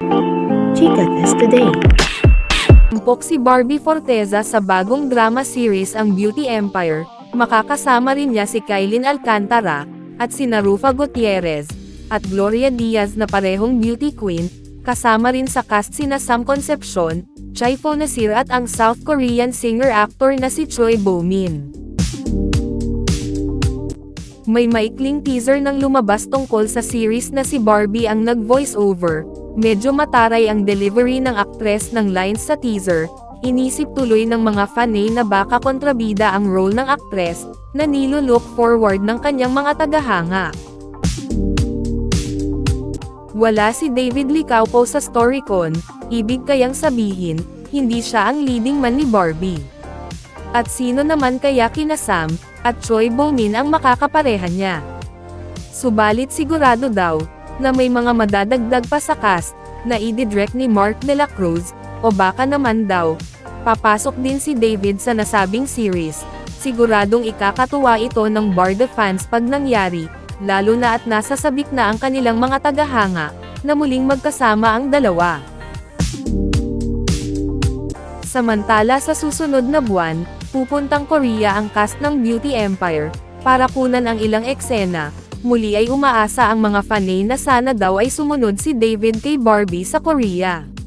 Chica Test Today. Tumpok si Barbie Forteza sa bagong drama series ang Beauty Empire, makakasama rin niya si Kailin Alcantara, at si Narufa Gutierrez, at Gloria Diaz na parehong beauty queen, kasama rin sa cast sina Sam Concepcion, Chai Fo Nasir at ang South Korean singer-actor na si Choi Bo-min. May maikling teaser ng lumabas tungkol sa series na si Barbie ang nag-voice over. Medyo mataray ang delivery ng aktres ng lines sa teaser. Inisip tuloy ng mga fanay na baka kontrabida ang role ng aktres, na nilo-look forward ng kanyang mga tagahanga. Wala si David Licaupo sa Storycon, ibig kayang sabihin, hindi siya ang leading man ni Barbie. At sino naman kaya kina Sam, at Choi Bo-min ang makakaparehan niya. Subalit sigurado daw, na may mga madadagdag pa sa cast, na ididirect ni Mark de la Cruz, o baka naman daw, papasok din si David sa nasabing series. Siguradong ikakatuwa ito ng Barda fans pag nangyari, lalo na at nasa sabik na ang kanilang mga tagahanga, na muling magkasama ang dalawa. Samantala sa susunod na buwan, pupuntang Korea ang cast ng Beauty Empire, para kunan ang ilang eksena, muli ay umaasa ang mga fanay na sana daw ay sumunod si David kay Barbie sa Korea.